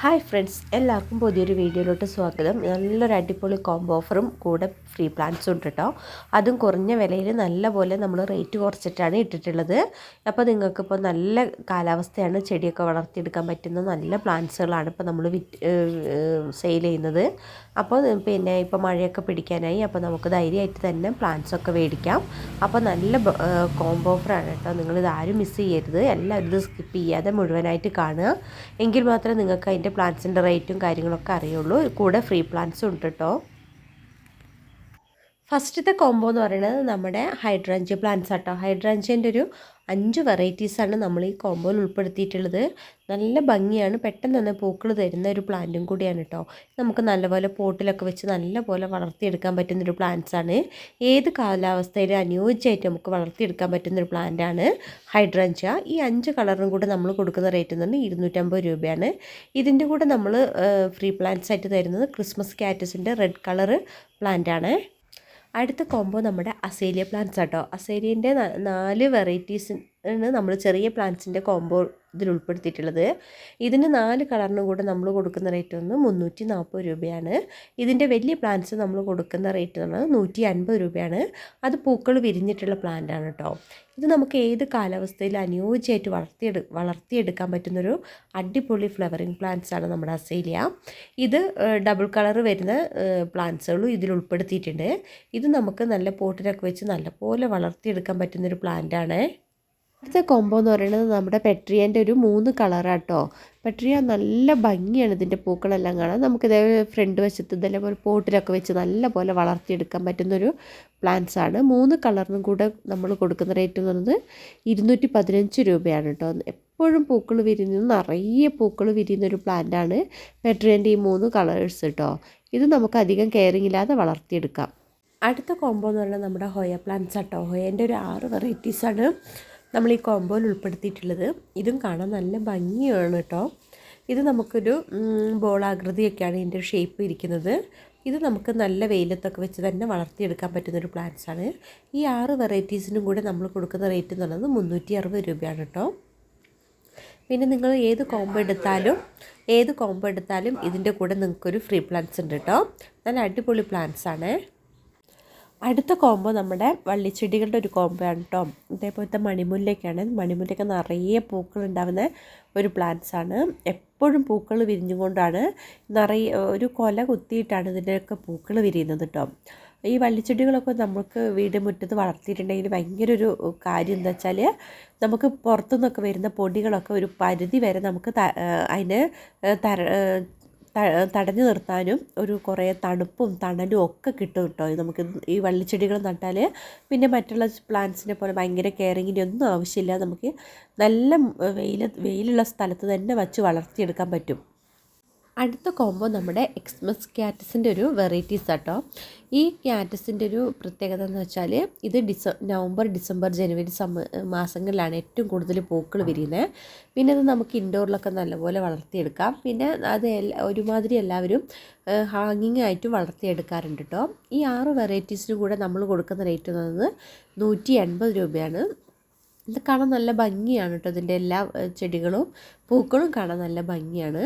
Hi friends എല്ലാവർക്കും പുതിയൊരു വീഡിയോയിലോട്ട് സ്വാഗതം. നല്ലൊരു അടിപൊളി കോംബോ ഓഫറും കൂടെ ഫ്രീ പ്ലാൻസും ഉണ്ട് കേട്ടോ അതും കുറഞ്ഞ വിലയിൽ നല്ലപോലെ നമ്മൾ റേറ്റ് കുറച്ചിട്ടാണ് ഇട്ടിട്ടുള്ളത്. അപ്പോൾ നിങ്ങൾക്കിപ്പോൾ നല്ല കാലാവസ്ഥയാണ് ചെടിയൊക്കെ വളർത്തിയെടുക്കാൻ പറ്റുന്ന നല്ല പ്ലാന്റ്സുകളാണ് ഇപ്പോൾ നമ്മൾ വിറ്റ് സെയിൽ ചെയ്യുന്നത്. അപ്പോൾ പിന്നെ ഇപ്പോൾ മഴയൊക്കെ പിടിക്കാനായി അപ്പോൾ നമുക്ക് ധൈര്യമായിട്ട് തന്നെ പ്ലാന്റ്സൊക്കെ മേടിക്കാം. അപ്പോൾ നല്ല കോംബോ ഓഫറാണ് കേട്ടോ നിങ്ങളിത് ആരും മിസ് ചെയ്യരുത്. എല്ലാവരും ഇത് സ്കിപ്പ് ചെയ്യാതെ മുഴുവനായിട്ട് കാണുക. എങ്കിൽ മാത്രമേ നിങ്ങൾക്ക് അതിന്റെ പ്ലാന്റ്സിന്റെ റേറ്റും കാര്യങ്ങളൊക്കെ അറിയുള്ളൂ. കൂടെ ഫ്രീ പ്ലാന്റ്സും ഉണ്ട് കേട്ടോ ഫസ്റ്റത്തെ കോംബോ എന്ന് പറയുന്നത് നമ്മുടെ ഹൈഡ്രാഞ്ച് പ്ലാന്റ്സ് ആട്ടോ. ഹൈഡ്രാഞ്ചിന്റെ ഒരു അഞ്ച് വെറൈറ്റീസാണ് നമ്മൾ ഈ കോംബോയിൽ ഉൾപ്പെടുത്തിയിട്ടുള്ളത്. നല്ല ഭംഗിയാണ്. പെട്ടെന്ന് തന്നെ പൂക്കൾ തരുന്ന ഒരു പ്ലാന്റും കൂടിയാണ് കേട്ടോ നമുക്ക് നല്ലപോലെ പോട്ടിലൊക്കെ വെച്ച് നല്ലപോലെ വളർത്തിയെടുക്കാൻ പറ്റുന്നൊരു ആണ്. ഏത് കാലാവസ്ഥയിലും അനുയോജ്യമായിട്ട് നമുക്ക് വളർത്തിയെടുക്കാൻ പറ്റുന്നൊരു പ്ലാന്റാണ് ഹൈഡ്രാഞ്ച ഈ അഞ്ച് കളറും കൂടെ നമ്മൾ കൊടുക്കുന്ന റേറ്റ് എന്ന് പറഞ്ഞാൽ ഇരുന്നൂറ്റമ്പത് രൂപയാണ്. ഇതിന്റെ കൂടെ നമ്മൾ ഫ്രീ പ്ലാന്റ്സ് ആയിട്ട് തരുന്നത് ക്രിസ്മസ് കാറ്റസിന്റെ റെഡ് കളറ് പ്ലാന്റാണ് അടുത്ത കോംബോ നമ്മുടെ അസേലിയ പ്ലാന്റ്സ് ആട്ടോ. അസേലിയന്റെ നാല് വെറൈറ്റീസ് ആണ് നമ്മൾ ചെറിയ പ്ലാന്റ്സിന്റെ കോമ്പോ ഇതിൽ ഉൾപ്പെടുത്തിയിട്ടുള്ളത്. ഇതിന് നാല് കളറിനും കൂടെ നമ്മൾ കൊടുക്കുന്ന റേറ്റ് വന്ന് മുന്നൂറ്റി നാൽപ്പത് രൂപയാണ്. ഇതിന്റെ വലിയ പ്ലാന്റ്സ് നമ്മൾ കൊടുക്കുന്ന റേറ്റ് എന്ന് പറഞ്ഞാൽ നൂറ്റി അൻപത് രൂപയാണ്. അത് പൂക്കൾ വിരിഞ്ഞിട്ടുള്ള പ്ലാന്റ് ആണ് കേട്ടോ ഇത് നമുക്ക് ഏത് കാലാവസ്ഥയിൽ അനുയോജ്യമായിട്ട് വളർത്തിയെടു വളർത്തിയെടുക്കാൻ പറ്റുന്നൊരു അടിപൊളി ഫ്ലവറിങ് പ്ലാന്റ്സ് ആണ് നമ്മുടെ അസേലിയ ഇത് ഡബിൾ കളർ വരുന്ന പ്ലാന്റ്സുകളും ഇതിൽ ഉൾപ്പെടുത്തിയിട്ടുണ്ട്. ഇത് നമുക്ക് നല്ല പോട്ടിലൊക്കെ വെച്ച് നല്ലപോലെ വളർത്തിയെടുക്കാൻ പറ്റുന്നൊരു പ്ലാന്റാണ് അടുത്ത കോംബോ എന്ന് പറയുന്നത് നമ്മുടെ പെട്രിയന്റെ ഒരു മൂന്ന് കളറാട്ടോ പെട്രിയ നല്ല ഭംഗിയാണ് ഇതിന്റെ പൂക്കളെല്ലാം കാണാൻ. നമുക്കിതേ ഫ്രണ്ട് വശത്ത് ഇതേപോലെ പോട്ടിലൊക്കെ വെച്ച് നല്ല പോലെ വളർത്തിയെടുക്കാൻ പറ്റുന്നൊരു പ്ലാന്റ്സ് ആണ്. മൂന്ന് കളറിനും കൂടെ നമ്മൾ കൊടുക്കുന്ന റേറ്റ് എന്ന് പറയുന്നത് ഇരുന്നൂറ്റി പതിനഞ്ച് രൂപയാണ് കേട്ടോ. എപ്പോഴും പൂക്കൾ വിരിയുന്ന നിറയെ പൂക്കൾ വിരിയുന്നൊരു പ്ലാന്റാണ് പെട്രിയന്റെ ഈ മൂന്ന് കളേഴ്സ് കേട്ടോ. ഇത് നമുക്ക് അധികം കെയറിങ് ഇല്ലാതെ വളർത്തിയെടുക്കാം. അടുത്ത കോംബോ എന്ന് പറയുന്നത് നമ്മുടെ ഹോയ പ്ലാന്റ്സ് ആട്ടോ. ഹൊയേന്റെ ഒരു ആറ് വെറൈറ്റീസാണ് നമ്മൾ ഈ കോമ്പോയിൽ ഉൾപ്പെടുത്തിയിട്ടുള്ളത്. ഇതും കാണാൻ നല്ല ഭംഗിയാണ് കേട്ടോ ഇത് നമുക്കൊരു ബോളാകൃതിയൊക്കെയാണ് ഇതിന്റെ ഷേപ്പ് ഇരിക്കുന്നത്. ഇത് നമുക്ക് നല്ല വെയിലത്തൊക്കെ വെച്ച് തന്നെ വളർത്തിയെടുക്കാൻ പറ്റുന്നൊരു ആണ്. ഈ ആറ് വെറൈറ്റീസിനും കൂടെ നമ്മൾ കൊടുക്കുന്ന റേറ്റ് എന്ന് പറയുന്നത് മുന്നൂറ്റി അറുപത് രൂപയാണ് കേട്ടോ പിന്നെ നിങ്ങൾ ഏത് കോമ്പോ എടുത്താലും ഏത് കോമ്പോ എടുത്താലും ഇതിന്റെ കൂടെ നിങ്ങൾക്കൊരു ഫ്രീ പ്ലാന്റ്സ് ഉണ്ട് കേട്ടോ നല്ല അടിപൊളി പ്ലാന്റ്സ് ആണ്. അടുത്ത കോംബോ നമ്മുടെ വള്ളിച്ചെടികളുടെ ഒരു കോംബോ ആണ് കേട്ടോ ഇതേപോലത്തെ മണിമുല്ലയ്ക്കാണ്. മണിമുല്ലയ്ക്ക് നിറയെ പൂക്കൾ ഉണ്ടാവുന്ന ഒരു പ്ലാന്റ്സ് ആണ്. എപ്പോഴും പൂക്കൾ വിരിഞ്ഞുകൊണ്ടാണ് നിറയെ ഒരു കൊല കുത്തിയിട്ടാണ് ഇതിന്റെയൊക്കെ പൂക്കൾ വിരിയുന്നത് കേട്ടോ ഈ വള്ളിച്ചെടികളൊക്കെ നമുക്ക് വീട് മുറ്റത്ത് വളർത്തിയിട്ടുണ്ടെങ്കിൽ ഭയങ്കര ഒരു കാര്യം എന്താ വെച്ചാൽ നമുക്ക് പുറത്തുനിന്നൊക്കെ വരുന്ന പൊടികളൊക്കെ ഒരു പരിധി വരെ നമുക്ക് അതിന് തര തടഞ്ഞു നിർത്താനും ഒരു കുറേ തണുപ്പും തണലും ഒക്കെ കിട്ടും കേട്ടോ. നമുക്ക് ഈ വള്ളിച്ചെടികൾ നട്ടാൽ പിന്നെ മറ്റുള്ള പ്ലാന്റ്സിനെ പോലെ ഭയങ്കര കെയറിങ്ങിന്റെ ഒന്നും ആവശ്യമില്ല. നമുക്ക് നല്ല വെയിൽ വെയിലുള്ള സ്ഥലത്ത് തന്നെ വച്ച് വളർത്തിയെടുക്കാൻ പറ്റും. അടുത്ത കോംബോ നമ്മുടെ എക്സ്മസ് ക്യാറ്റസിന്റെ ഒരു വെറൈറ്റീസ് ആട്ടോ. ഈ ക്യാറ്റസിന്റെ ഒരു പ്രത്യേകത എന്ന് വെച്ചാൽ ഇത് ഡിസ നവംബർ ഡിസംബർ ജനുവരി സമ മാസങ്ങളിലാണ് ഏറ്റവും കൂടുതൽ പൂക്കൾ വിരിയുന്നത് പിന്നെ അത് നമുക്ക് ഇൻഡോറിലൊക്കെ നല്ലപോലെ വളർത്തിയെടുക്കാം. പിന്നെ അത് ഒരുമാതിരി എല്ലാവരും ഹാങ്ങിങ് ആയിട്ടും വളർത്തിയെടുക്കാറുണ്ട് കേട്ടോ ഈ ആറ് വെറൈറ്റീസിന് കൂടെ നമ്മൾ കൊടുക്കുന്ന റേറ്റ് എന്ന് പറയുന്നത് നൂറ്റി എൺപത് രൂപയാണ്. ഇത് കാണാൻ നല്ല ഭംഗിയാണ് കേട്ടോ ഇതിന്റെ എല്ലാ ചെടികളും. പൂക്കളും കാണാൻ നല്ല ഭംഗിയാണ്.